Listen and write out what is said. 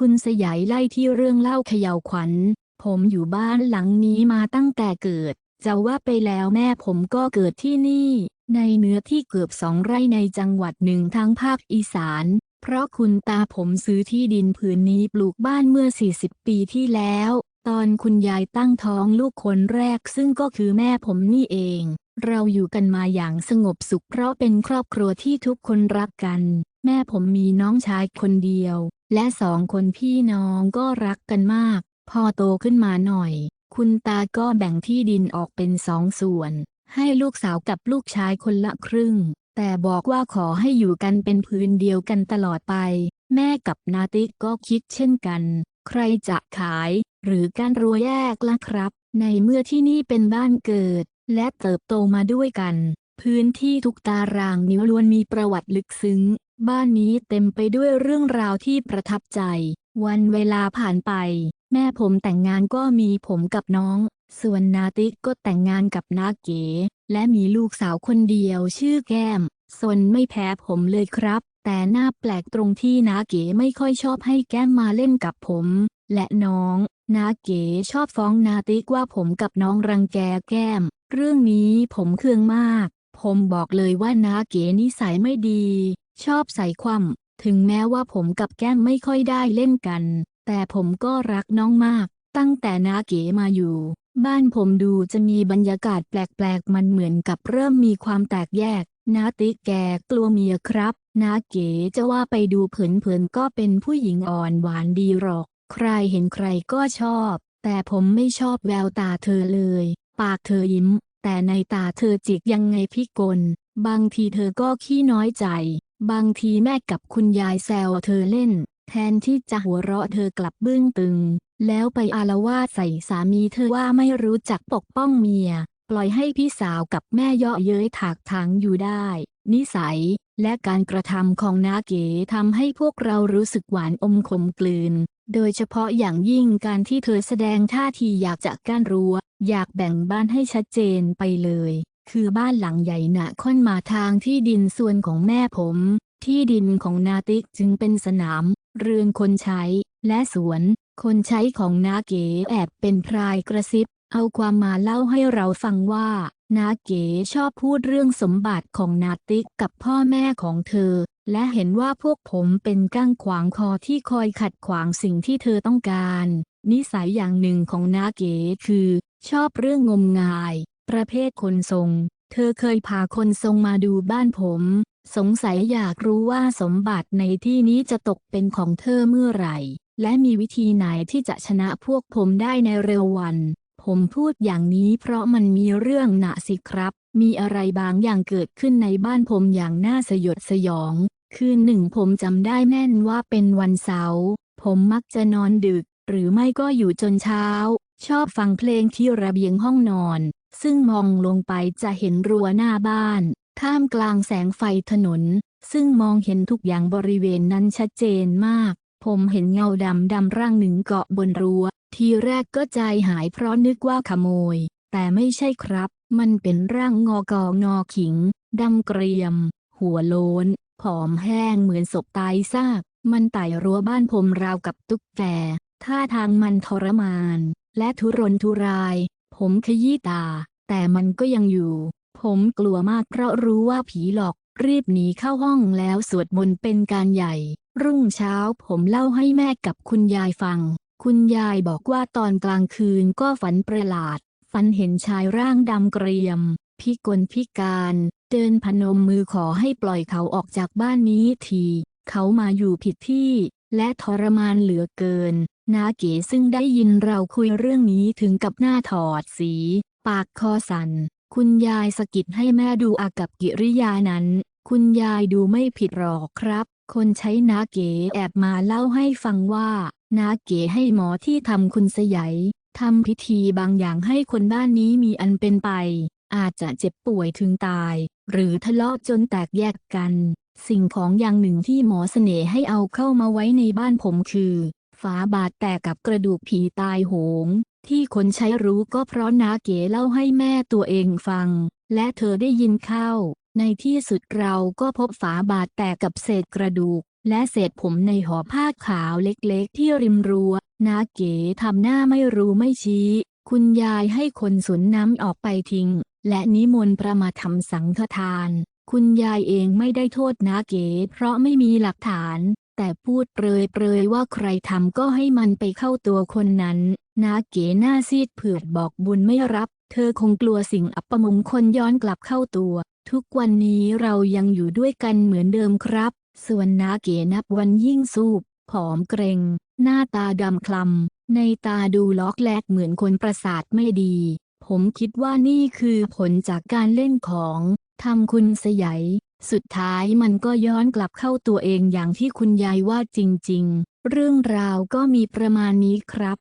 คุณสยายไล่ที่เรื่องเล่าเขย่าวขวัญ ผมอยู่บ้านหลังนี้มาตั้งแต่เกิด จะว่าไปแล้วแม่ผมก็เกิดที่นี่ ในเนื้อที่เกือบสองไร่ในจังหวัดหนึ่งทางภาคอีสาน เพราะคุณตาผมซื้อที่ดินผืนนี้ปลูกบ้านเมื่อ 40 ปีที่แล้ว ตอนคุณยายตั้งท้องลูกคนแรกซึ่งก็คือแม่ผมนี่เอง เราอยู่กันมาอย่างสงบสุขเพราะเป็นครอบครัวที่ทุกคนรักกัน แม่ผมมีน้องชายคนเดียว และสองคนพี่น้องก็รักกันมาก พอโตขึ้นมาหน่อย คุณตาก็แบ่งที่ดินออกเป็นสองส่วน ให้ลูกสาวกับลูกชายคนละครึ่ง แต่บอกว่าขอให้อยู่กันเป็นพื้นเดียวกันตลอดไป แม่กับนาติกก็คิดเช่นกัน ใครจะขายหรือการรัวแยกล่ะครับ ในเมื่อที่นี่เป็นบ้านเกิด และเติบโตมาด้วยกัน พื้นที่ทุกตารางนิ้วล้วนมีประวัติลึกซึ้ง บ้านนี้เต็มไปด้วยเรื่องราวที่ประทับใจ วันเวลาผ่านไป แม่ผมแต่งงานก็มีผมกับน้อง ส่วนนาติกก็แต่งงานกับนาเก๋ และมีลูกสาวคนเดียวชื่อแก้มสนไม่แพ้ผมเลยครับ แต่น่าแปลกตรงที่นาเก๋ไม่ค่อยชอบให้แก้มมาเล่นกับผม และน้อง นาเก๋ชอบฟ้องนาติกว่าผมกับน้องรังแกแก้ม เรื่องนี้ผมเคืองมาก ผมบอกเลยว่านาเก๋นิสัยไม่ดี ชอบใส่ความถึงแม้ว่าผมกับแก้มไม่ค่อยได้เล่นกัน แต่ผมก็รักน้องมาก ตั้งแต่นาเก๋มาอยู่ บ้านผมดูจะมีบรรยากาศแปลกๆ มันเหมือนกับเริ่มมีความแตกแยก นาติแกกลัวเมียครับนาเก๋จะว่าไปดูเผินๆก็เป็นผู้หญิงอ่อนหวานดีหรอก ใครเห็นใครก็ชอบ แต่ผมไม่ชอบแววตาเธอเลย ปากเธอยิ้ม แต่ในตาเธอจิกยังไงพี่กล บางทีเธอก็ขี้น้อยใจ บางทีแม่กับคุณยายแซวเธอเล่น แทนที่จะหัวเราะเธอกลับบึ้งตึง แล้วไปอาละวาดใส่สามีเธอว่าไม่รู้จักปกป้องเมีย ปล่อยให้พี่สาวกับแม่เยาะเย้ยถากถางอยู่ได้ นิสัย และการกระทำของนาเก๋ทำให้พวกเรารู้สึกหวานอมขมกลืน โดยเฉพาะอย่างยิ่งการที่เธอแสดงท่าทีอยากจะก้านรั้ว อยากแบ่งบ้านให้ชัดเจนไปเลยคือบ้านหลังใหญ่หนะค่อนมาทางที่ดินส่วนของแม่ผม ที่ดินของนาติกจึงเป็นสนาม เรือนคนใช้ และสวน คนใช้ของนาเก๋แอบเป็นพรายกระซิบ เอาความมาเล่าให้เราฟังว่า นาเก๋ชอบพูดเรื่องสมบัติของนาติกกับพ่อแม่ของเธอ และเห็นว่าพวกผมเป็นก้างขวางคอที่คอยขัดขวางสิ่งที่เธอต้องการ นิสัยอย่างหนึ่งของนาเก๋คือ ชอบเรื่องงมงาย ประเภทคนทรงเธอเคยพาคนทรงมาดูบ้านผม สงสัยอยากรู้ว่าสมบัติในที่นี้จะตกเป็นของเธอเมื่อไหร่ และมีวิธีไหนที่จะชนะพวกผมได้ในเร็ววัน ผมพูดอย่างนี้เพราะมันมีเรื่องหนะสิครับ มีอะไรบางอย่างเกิดขึ้นในบ้านผมอย่างน่าสยดสยอง คืนหนึ่งผมจำได้แม่นว่าเป็นวันเสาร์ ผมมักจะนอนดึก หรือไม่ก็อยู่จนเช้า ชอบฟังเพลงที่ระเบียงห้องนอน ซึ่งมองลงไปจะเห็นรั้วหน้าบ้าน ท่ามกลางแสงไฟถนน ซึ่งมองเห็นทุกอย่างบริเวณนั้นชัดเจนมาก ผมเห็นเงาดำดำร่างหนึ่งเกาะบนรั้ว ทีแรกก็ใจหายเพราะนึกว่าขโมย แต่ไม่ใช่ครับ มันเป็นร่างงอกองอขิงดำเกรียม หัวโลน ผอมแห้งเหมือนศพตายซาก มันไต่รั้วบ้านผมราวกับตุ๊กแกท่าทางมันทรมาน และทุรนทุราย ผมขยี้ตา แต่มันก็ยังอยู่ ผมกลัวมากเพราะรู้ว่าผีหลอก รีบหนีเข้าห้องแล้วสวดมนต์เป็นการใหญ่ รุ่งเช้าผมเล่าให้แม่กับคุณยายฟัง คุณยายบอกว่าตอนกลางคืนก็ฝันประหลาด ฝันเห็นชายร่างดำเกรียม พิกลพิการ เดินพนมมือขอให้ปล่อยเขาออกจากบ้านนี้ที เขามาอยู่ผิดที่ และทรมานเหลือเกิน นาเก๋ซึ่งได้ยินเราคุยเรื่องนี้ถึงกับหน้าถอดสี ปากคอสัน่น คุณยายสะกิดให้แม่ดูอากับกิริยานั้น คุณยายดูไม่ผิดหรอกครับ คนใช้นาเก๋แอบมาเล่าให้ฟังว่า นาเก๋ให้หมอที่ทำคุณสยายทำพิธีบางอย่างให้คนบ้านนี้มีอันเป็นไป อาจจะเจ็บป่วยถึงตาย หรือทะเลาะจนแตกแยกกัน สิ่งของอย่างหนึ่งที่หมอเสน่ห์ให้เอาเข้ามาไว้ในบ้านผมคือ ฝาบาดแตกกับกระดูกผีตายโหง ที่คนใช้รู้ก็เพราะนาเก๋เล่าให้แม่ตัวเองฟัง และเธอได้ยินเข้า ในที่สุดเราก็พบฝาบาดแตกกับเศษกระดูก และเศษผมในห่อผ้าขาวเล็กๆ ที่ริมรั้วนาเก๋ทำหน้าไม่รู้ไม่ชี้ คุณยายให้คนสวนน้ำออกไปทิ้ง และนิมนต์พระมาทำสังฆทานคุณยายเองไม่ได้โทษนาเก๋เพราะไม่มีหลักฐาน แต่พูดเปรยๆว่าใครทำก็ให้มันไปเข้าตัวคนนั้น นาเก๋หน้าซีดเผือดบอกบุญไม่รับ เธอคงกลัวสิ่งอัปมงคลย้อนกลับเข้าตัว ทุกวันนี้เรายังอยู่ด้วยกันเหมือนเดิมครับ ส่วนนาเก๋นับวันยิ่งสูบ ผอมเกรง หน้าตาดำคล้ำในตาดูล็อกแลกเหมือนคนประสาทไม่ดี ผมคิดว่านี่คือผลจากการเล่นของทำคุณสยาย สุดท้ายมันก็ย้อนกลับเข้าตัวเองอย่างที่คุณยายว่าจริง ๆ เรื่องราวก็มีประมาณนี้ครับ